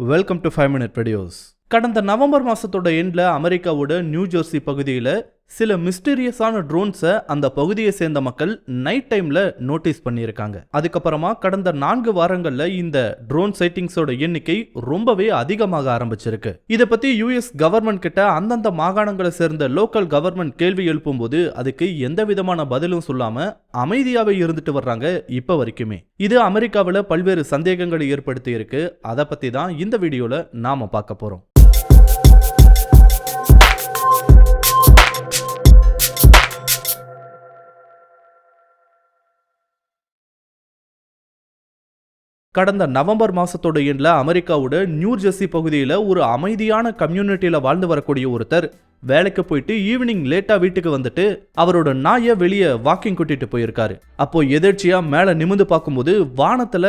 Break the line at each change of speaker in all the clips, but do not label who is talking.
Welcome to five minute videos கடந்த November மாதத்தோட எண்டில் அமெரிக்காவோட நியூ ஜெர்சி பகுதியில் சில மிஸ்டீரியஸான ட்ரோன்ஸை அந்த பகுதியை சேர்ந்த மக்கள் நைட் டைமில் நோட்டீஸ் பண்ணியிருக்காங்க. அதுக்கப்புறமா கடந்த நான்கு வாரங்களில் இந்த ட்ரோன் சைட்டிங்ஸோட எண்ணிக்கை ரொம்பவே அதிகமாக ஆரம்பிச்சிருக்கு. இதை பற்றி யூஎஸ் கவர்மெண்ட் கிட்ட அந்தந்த மாகாணங்களை சேர்ந்த லோக்கல் கவர்மெண்ட் கேள்வி எழுப்பும்போது அதுக்கு எந்த விதமான பதிலும் சொல்லாமல் அமைதியாகவே இருந்துட்டு வர்றாங்க இப்போ வரைக்குமே. இது அமெரிக்காவில் பல்வேறு சந்தேகங்களை ஏற்படுத்தி இருக்கு அதை பற்றி தான் இந்த வீடியோவில் நாம பார்க்க போகிறோம் கடந்த நவம்பர் மாசத்தோட எண்ணில் அமெரிக்காவோட நியூ ஜெர்சி பகுதியில் ஒரு அமைதியான கம்யூனிட்டியில் வாழ்ந்து வரக்கூடிய ஒருத்தர். வேலைக்கு போயிட்டு ஈவினிங் லேட்டா வீட்டுக்கு வந்துட்டு அவரோட நாயை வெளியே வாக்கிங் கூட்டிட்டு போயிருக்காரு. அப்போ எதிர்ச்சியா மேல நிமிந்து பார்க்கும்போது வானத்துல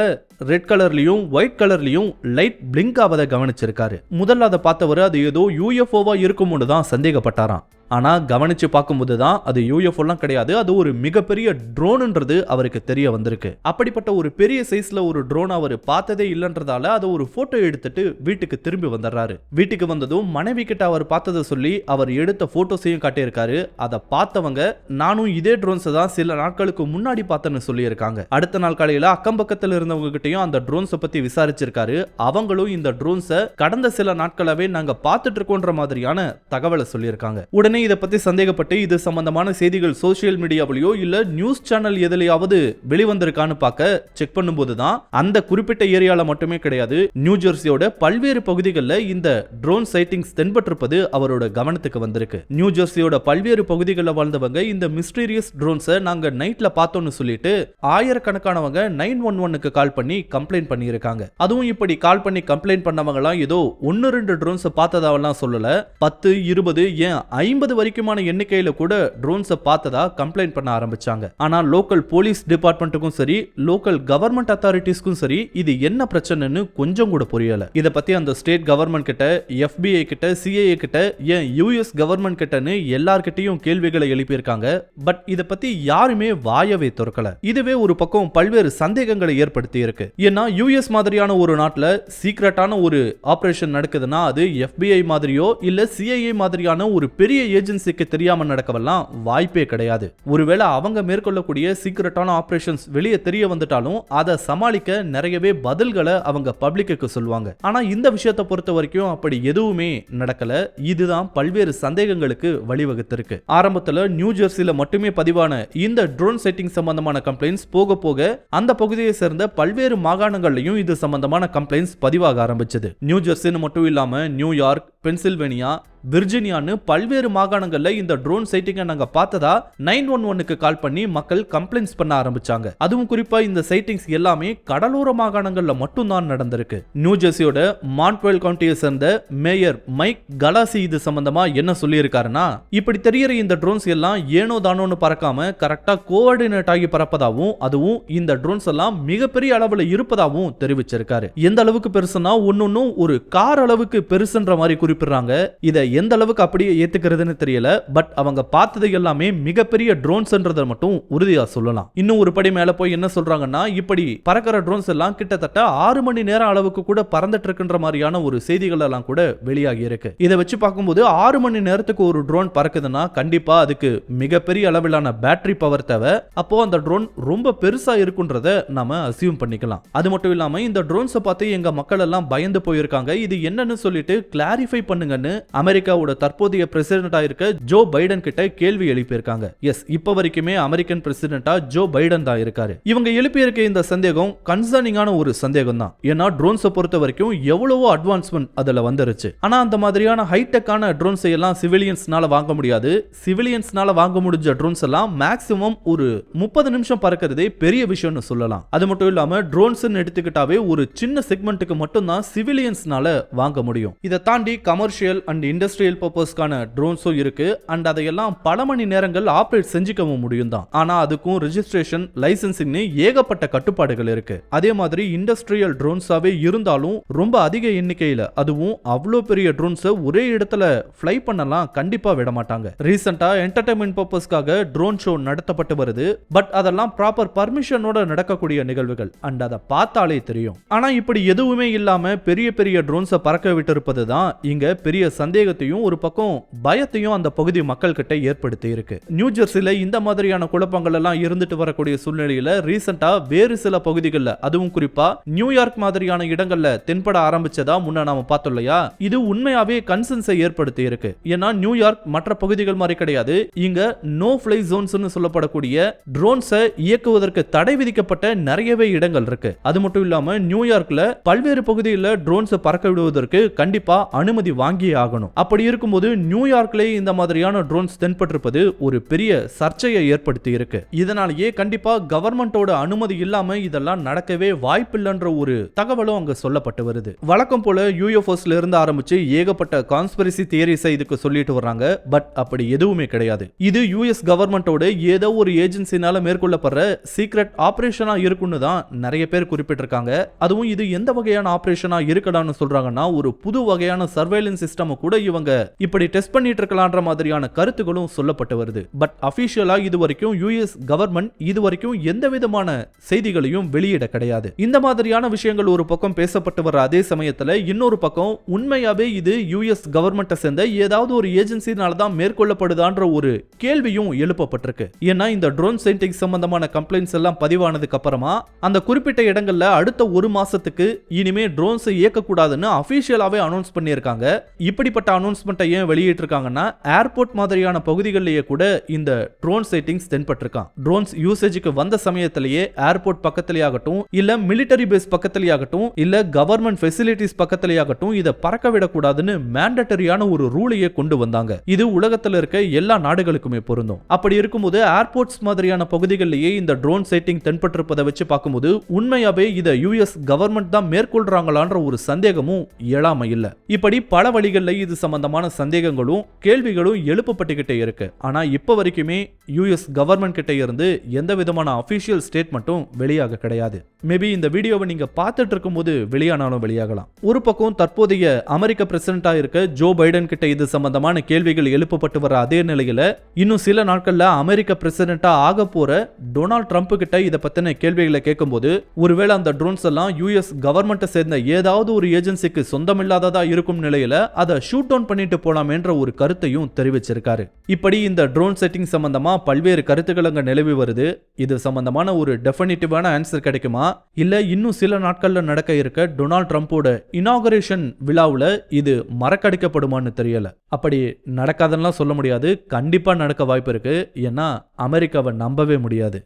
ரெட் கலர்லயும் ஒயிட் கலர்லயும் லைட் பிளிங்க் ஆவதை கவனிச்சிருக்காரு. முதல்ல அதை பார்த்தவர் அது ஏதோ யூஎஃப்ஓவா இருக்கும்னு தான் சந்தேகப்பட்டாராம். ஆனா கவனிச்சு பார்க்கும்போது தான் அது யூஎஃப்ஓலாம் கிடையாது அது ஒரு மிகப்பெரிய ட்ரோனுன்றது அவருக்கு தெரிய வந்திருக்கு. அப்படிப்பட்ட ஒரு பெரிய சைஸ்ல ஒரு ட்ரோன் அவர் பார்த்ததே இல்லைன்றதால அதை ஒரு போட்டோ எடுத்துட்டு வீட்டுக்கு திரும்பி வந்துடுறாரு. வீட்டுக்கு வந்ததும் மனைவி கிட்ட அவர் பார்த்ததை சொல்லி அவர் எடுத்த போட்டோஸையும் காட்டியிருக்காரு. அதை பார்த்தவங்க நானும் இதே ட்ரோன்ஸை தான் சில நாட்களுக்கு முன்னாடி பார்த்தேன்னு சொல்லியிருக்காங்க. அடுத்த நாள் காலையில் அக்கம் பக்கத்தில் இருந்தவங்க கிட்டயும் அந்த ட்ரோன்ஸை பத்தி விசாரிச்சிருக்காரு. அவங்களும் இந்த ட்ரோன்ஸை கடந்த சில நாட்களாகவே நாங்க பார்த்துட்டு இருக்கோன்ற மாதிரியான தகவலை சொல்லியிருக்காங்க. உடனே இதை பத்தி சந்தேகப்பட்டு இது சம்பந்தமான செய்திகள் சோசியல் மீடியாவிலயோ இல்லை நியூஸ் சேனல் எதுலையாவது வெளிவந்திருக்கான்னு பார்க்க செக் பண்ணும்போது தான் அந்த குறிப்பிட்ட ஏரியாவில் மட்டுமே கிடையாது நியூ ஜெர்சியோட பல்வேறு பகுதிகளில் இந்த ட்ரோன் சைட்டிங்ஸ் தென்பட்டிருப்பது அவரோட கவனத்துக்கு வந்திருக்கு. நியூ ஜெர்சியோட பல்வேறு பகுதிகளில் வாழ்ந்தவங்க இந்த மிஸ்டீரியஸ் ட்ரோன்ஸை நாங்க நைட்ல பார்த்தோம்னு சொல்லிட்டு ஆயிரக்கணக்கானவங்க நைன் ஒன் ஒன்னுக்கு கால் பண்ணி கம்ப்ளைண்ட் பண்ணியிருக்காங்க. அதுவும் இப்படி கால் பண்ணி கம்ப்ளைண்ட் பண்ணவங்கலாம் ஏதோ ஒன்று ரெண்டு ட்ரோன்ஸை பார்த்ததாவெல்லாம் சொல்லல. பத்து இருபது ஏன் ஐம்பது வரைக்குமான எண்ணிக்கையில் கூட ட்ரோன்ஸை பார்த்ததா கம்ப்ளைண்ட் பண்ண ஆரம்பிச்சாங்க. ஆனா லோக்கல் போலீஸ் டிபார்ட்மெண்ட்டுக்கும் சரி லோக்கல் கவர்மெண்ட் அத்தாரிட்டிஸ்க்கும் சரி இது என்ன பிரச்சனைன்னு கொஞ்சம் கூட புரியல. இதை பத்தி அந்த ஸ்டேட் கவர்மெண்ட் கிட்ட எஃபிஐ கிட்ட சிஐஏ கிட்ட ஏன் யூஎஸ் கவர்மெண்ட் கிட்டன்னு எல்லார்கிட்டையும் கேள்விகளை எழுப்பியிருக்காங்க. பட் இதை பத்தி யாருமே வாயவே திறக்கல. இதுவே ஒரு பக்கம் பல்வேறு சந்தேகங்களை ஏற்படுத்தி இருக்கு ஏன்னா யூஎஸ் மாதிரியான ஒரு நாட்டில் சீக்ரெட்டான ஒரு ஆபரேஷன் நடக்குதுன்னா அது எஃபிஐ மாதிரியோ இல்ல சிஐஏ மாதிரியான ஒரு பெரிய ஏஜென்சிக்கு தெரியாம நடக்கவெல்லாம் வாய்ப்பே கிடையாது. ஒருவேளை அவங்க மேற்கொள்ளக்கூடிய சீக்ரெட்டான ஆபரேஷன்ஸ் வெளியே தெரிய வந்துட்டாலும் அதை சமாளிக்க நிறையவே பதில்களை அவங்க பப்ளிக்கு சொல்லுவாங்க. ஆனா இந்த விஷயத்தை பொறுத்த வரைக்கும் அப்படி எதுவுமே நடக்கல. இதுதான் பல்வேறு சந்தேகங்களுக்கு வழிவகுத்திருக்கு. ஆரம்பத்துல நியூ ஜெர்சியில் மட்டுமே பதிவான இந்த ட்ரோன் செட்டிங் சம்பந்தமான கம்ப்ளைண்ட்ஸ் போக போக அந்த பகுதியை சேர்ந்த பல்வேறு மாகாணங்களையும் இது சம்பந்தமான கம்ப்ளைண்ட்ஸ் பதிவாக ஆரம்பிச்சது. நியூ ஜெர்சின்னு மட்டும் இல்லாம நியூயார்க் பென்சில்வேனியா விர்ஜினியான்னு பல்வேறு மாகாணங்கள்ல இந்த ட்ரோன் சைட்டிங்கை நாங்க பார்த்ததா நைன் ஒன் ஒன்னுக்கு கால் பண்ணி மக்கள் கம்ப்ளைண்ட்ஸ் பண்ண ஆரம்பிச்சாங்க. அதுவும் குறிப்பா இந்த சைட்டிங்ஸ் எல்லாமே கடலோர மாகாணங்கள்ல மட்டும்தான் நடந்திருக்கு. நியூ ஜெர்சியோட மான்ட்வெல் கவுண்டியை சேர்ந்த மேயர் மைக் கலாசி இது சம்பந்தமா என்ன சொல்லியிருக்காருன்னா இப்படி தெரியற இந்த ட்ரோன்ஸ் எல்லாம் ஏனோ தானோன்னு பறக்காம கரெக்டா கோஆர்டினேட் ஆகி பறப்பதாவும் அதுவும் இந்த ட்ரோன்ஸ் எல்லாம் மிகப்பெரிய அளவுல இருப்பதாகவும் தெரிவிச்சிருக்காரு. எந்த அளவுக்கு பெருசுன்னா ஒன்னொன்னும் ஒரு கார் அளவுக்கு பெருசுன்ற மாதிரி குறிப்பிடுறாங்க. இதை எந்த அளவுக்கு அப்படியே ஏத்துக்கிறதுன்னு தெரியல. பட் அவங்க பார்த்தது எல்லாமே மிகப்பெரிய ட்ரோன்ஸ்ன்றதை மட்டும் உறுதியா சொல்லலாம். இன்னும் ஒரு படி மேல போய் என்ன சொல்றாங்கன்னா இப்படி பறக்கிற ட்ரோன்ஸ் எல்லாம் கிட்டத்தட்ட ஆறு மணி நேரம் அளவுக்கு கூட பறந்துட்டு இருக்குன்ற மாதிரியான ஒரு செய்திகள் எல்லாம் கூட வெளியாகி இருக்கு. இதை வச்சு பார்க்கும்போது ஆறு மணி நேரத்துக்கு ஒரு ட்ரோன் பறக்குதுன்னா கண்டிப்பா அதுக்கு மிகப்பெரிய அளவிலான பேட்டரி பவர் தேவை. அப்போ அந்த ட்ரோன் ரொம்ப பெருசா இருக்குன்றத நாம அசியூம் பண்ணிக்கலாம். அது மட்டும் இல்லாம இந்த ட்ரோன்ஸை பார்த்து எங்க மக்கள் எல்லாம் பயந்து போயிருக்காங்க. இது என்னன்னு சொல்லிட்டு கிளாரிஃபை பண்ணுங்கன்னு அமெரிக்காவோட தற்போதைய பிரசிடென்டா இருக்க ஜோ பைடன் கிட்ட கேள்வி எழுப்பியிருக்காங்க. எஸ் இப்ப வரைக்குமே அமெரிக்கன் பிரசிடென்டா ஜோ பைடன் தான் இருக்காரு. இவங்க எழுப்பியிருக்க இந்த சந்தேகம் கன்சர்னிங்கான ஒரு சந்தேகம் தான் ஏன்னா ட்ரோன்ஸை பொறுத்த வரைக்கும் எவ்வளவோ அட்வான்ஸ்மெண்ட் அதுல வந்துருச்சு. ஆனா அந்த மாதிரியான ஹைடெக்கான ட்ரோன்ஸ் எல்லாம் சிவிலியன்ஸ்னால வாங்க முடியாது. சிவிலியன்ஸ்னால வாங்க முடிஞ்ச ட்ரோன்ஸ் எல்லாம் மேக்ஸிமம் ஒரு முப்பது நிமிஷம் பறக்கிறதே பெரிய விஷயம்னு சொல்லலாம். அது மட்டும் இல்லாம ட்ரோன்ஸ் எடுத்துக்கிட்டாவே ஒரு சின்ன செக்மெண்ட்டுக்கு மட்டும் தான் சிவிலியன்ஸ்னால வாங்க முடியும். இதை தாண்டி கமர்ஷியல் அண்ட் இண்டஸ்ட்ரியல் பர்பஸ்க்கான ட்ரோன்ஸும் இருக்கு. அண்ட் அதையெல்லாம் பல மணி நேரங்கள் ஆப்ரேட் செஞ்சுக்கவும் முடியும் தான் ஆனா அதுக்கும் ரிஜிஸ்ட்ரேஷன் லைசன்சிங்னு ஏகப்பட்ட கட்டுப்பாடுகள் இருக்கு. அதே மாதிரி இண்டஸ்ட்ரியல் ட்ரோன்ஸாவே இருந்தாலும் ரொம்ப அதிக எண்ணிக்கையில அதுவும் அவ்வளோ பெரிய ட்ரோன்ஸை ஒரே இடத்துல ஃப்ளை பண்ணலாம் கண்டிப்பா விட மாட்டாங்க ரீசெண்டா என்டர்டைன்மெண்ட் பர்பஸ்க்காக ட்ரோன் ஷோ நடத்தப்பட்டு வருது. பட் அதெல்லாம் ப்ராப்பர் பர்மிஷனோட நடக்கக்கூடிய நிகழ்வுகள். அண்ட் அதை பார்த்தாலே தெரியும். ஆனா இப்படி எதுவுமே இல்லாம பெரிய பெரிய ட்ரோன்ஸை பறக்க விட்டிருப்பது தான் இங்க பெரிய சந்தேகத்தையும் ஒரு பக்கம் பயத்தையும் அந்த பகுதி மக்கள் கிட்ட ஏற்படுத்தி இருக்கு. நியூ ஜெர்சில இந்த மாதிரியான குழப்பங்கள் எல்லாம் இருந்துட்டு வரக்கூடிய சூழ்நிலையில ரீசெண்டா வேறு சில பகுதிகளில் அதுவும் குறிப்பா நியூயார்க் மாதிரியான இடங்கள்ல தென்பட ஆரம்பிச்சதா முன்ன நாம பார்த்தோம் இல்லையா? இது உண்மையாவே கன்சன்ஸை ஏற்படுத்தி இருக்கு. ஏன்னா நியூயார்க் மற்ற பகுதிகள் மாதிரி கிடையாது. இங்க நோ ஃபிளை ஜோன்ஸ்னு சொல்லப்படக்கூடிய ட்ரோன்ஸை இயக்குவதற்கு தடை விதிக்கப்பட்ட நிறையவே இடங்கள் இருக்கு. அது மட்டும் இல்லாம நியூயார்க்ல பல்வேறு பகுதிகளில் ட்ரோன்ஸை பறக்க விடுவதற்கு கண்டிப்பா அனுமதி வாங்கியே ஆகணும். அப்படி இருக்கும்போது நியூயார்க்லேயே இந்த மாதிரியான ட்ரோன்ஸ் தென்பட்டிருப்பது ஒரு பெரிய சர்ச்சையை ஏற்படுத்தி இருக்கு. இதனாலேயே கண்டிப்பா கவர்மெண்டோட அனுமதி இல்லாம இதெல்லாம் நடக்கவே வாய்ப்பில்லைன்ற ஒரு தகவலும் அங்க சொல்லப்பட்டு வருது. வழக்கம் போல யூஎஃப்ஓஸ்ல இருந்து ஆரம்பிச்சு ஏகப்பட்ட கான்ஸ்பிரசி தியரிஸை இதுக்கு சொல்லிட்டு வர்றாங்க. பட் அப்படி எதுவுமே கிடையாது. இது யூஎஸ் கவர்மெண்டோட ஏதோ ஒரு ஏஜென்சினால மேற்கொள்ளப்படுற சீக்ரெட் ஆபரேஷனா இருக்குன்னு தான் நிறைய பேர் குறிப்பிட்டிருக்காங்க. அதுவும் இது எந்த வகையான ஆபரேஷனா இருக்கலாம்னு சொல்றாங்கன்னா ஒரு புது வகையான சர்வே சர்வேலன்ஸ் சிஸ்டம் கூட இவங்க இப்படி டெஸ்ட் பண்ணிட்டு இருக்கலான்ற மாதிரியான கருத்துகளும் சொல்லப்பட்டு வருது. பட் அபிஷியலா இது வரைக்கும் யூஎஸ் கவர்மெண்ட் இது வரைக்கும் எந்த விதமான செய்திகளையும் வெளியிட கிடையாது. இந்த மாதிரியான விஷயங்கள் ஒரு பக்கம் பேசப்பட்டு வர அதே சமயத்துல இன்னொரு பக்கம் உண்மையாவே இது யூஎஸ் கவர்மெண்ட்டை சேர்ந்த ஏதாவது ஒரு ஏஜென்சினால தான் மேற்கொள்ளப்படுதான்ற ஒரு கேள்வியும் எழுப்பப்பட்டிருக்கு. ஏன்னா இந்த ட்ரோன் சென்டிங் சம்பந்தமான கம்ப்ளைண்ட்ஸ் எல்லாம் பதிவானதுக்கு அப்புறமா அந்த குறிப்பிட்ட இடங்கள்ல அடுத்த ஒரு மாசத்துக்கு இனிமே ட்ரோன்ஸ் இயக்கக்கூடாதுன்னு அபிஷியலாவே அனௌன்ஸ் பண்ணியிருக்காங்க. இப்படிப்பட்ட அனௌன்ஸ்மெண்ட்டை ஏன் வெளியிட்டிருக்காங்கன்னா ஏர்போர்ட் மாதிரியான பகுதிகளிலேயே கூட இந்த ட்ரோன் செட்டிங்ஸ் தென்பட்டிருக்கான். ட்ரோன்ஸ் யூசேஜுக்கு வந்த சமயத்திலேயே ஏர்போர்ட் பக்கத்திலேயாகட்டும் இல்ல மிலிட்டரி பேஸ் பக்கத்திலேயாகட்டும் இல்ல கவர்மெண்ட் ஃபெசிலிட்டிஸ் பக்கத்திலேயாகட்டும் இதை பறக்க விடக்கூடாதுன்னு மேண்டட்டரியான ஒரு ரூலையே கொண்டு வந்தாங்க. இது உலகத்தில் இருக்க எல்லா நாடுகளுக்குமே பொருந்தும். அப்படி இருக்கும்போது ஏர்போர்ட்ஸ் மாதிரியான பகுதிகளிலேயே இந்த ட்ரோன் செட்டிங் தென்பட்டிருப்பதை வச்சு பார்க்கும்போது உண்மையாவே இதை யூஎஸ் கவர்மெண்ட் தான் மேற்கொள்றாங்களான்ற ஒரு சந்தேகமும் இயலாம இல்ல இப்படி பல வழிகளில் இது சம்பந்தமான சந்தேகங்களும் கேள்விகளும் எழுப்பப்பட்டுக்கிட்டே இருக்கு. ஆனா இப்போ வரைக்குமே யூஎஸ் கவர்மெண்ட் கிட்ட இருந்து எந்த விதமான அஃபிஷியல் ஸ்டேட்மெண்ட்டும் வெளியாக கிடையாது. மேபி இந்த வீடியோவை நீங்க பார்த்துட்டு இருக்கும்போது வெளியானாலும் வெளியாகலாம். ஒரு பக்கம் தற்போதைய அமெரிக்க பிரசிடண்டா இருக்க ஜோ பைடன் கிட்ட இது சம்பந்தமான கேள்விகள் எழுப்பப்பட்டு வர அதே நிலையில இன்னும் சில நாட்கள்ல அமெரிக்க பிரசிடண்டா ஆக போற டொனால்ட் ட்ரம்ப் கிட்ட இதை பத்தின கேள்விகளை கேட்கும்போது ஒருவேளை அந்த ட்ரோன்ஸ் எல்லாம் யூஎஸ் கவர்மெண்ட்டை சேர்ந்த ஏதாவது ஒரு ஏஜென்சிக்கு சொந்தமில்லாததா இருக்கும் நிலையில அதை ஷூட் டவுன் பண்ணிட்டு போலாமேன்ற ஒரு கருத்தையும் தெரிவிச்சிருக்காரு. இப்படி இந்த ட்ரோன் செட்டிங் சம்பந்தமா பல்வேறு கருத்துக்கள் அங்க நிலவி வருது. இது சம்பந்தமான ஒரு டெஃபினிட்டிவான ஆன்சர் கிடைக்குமா? இல்ல இன்னும் சில நாட்கள்ல நடக்க இருக்க டொனால்ட் ட்ரம்ப்போட இனாகரேஷன் விழாவுல இது மறக்கடிக்கப்படுமான்னு தெரியல. அப்படி நடக்காதெல்லாம் சொல்ல முடியாது. கண்டிப்பா நடக்க வாய்ப்பு இருக்கு. ஏன்னா அமெரிக்காவை நம்பவே முடியாது.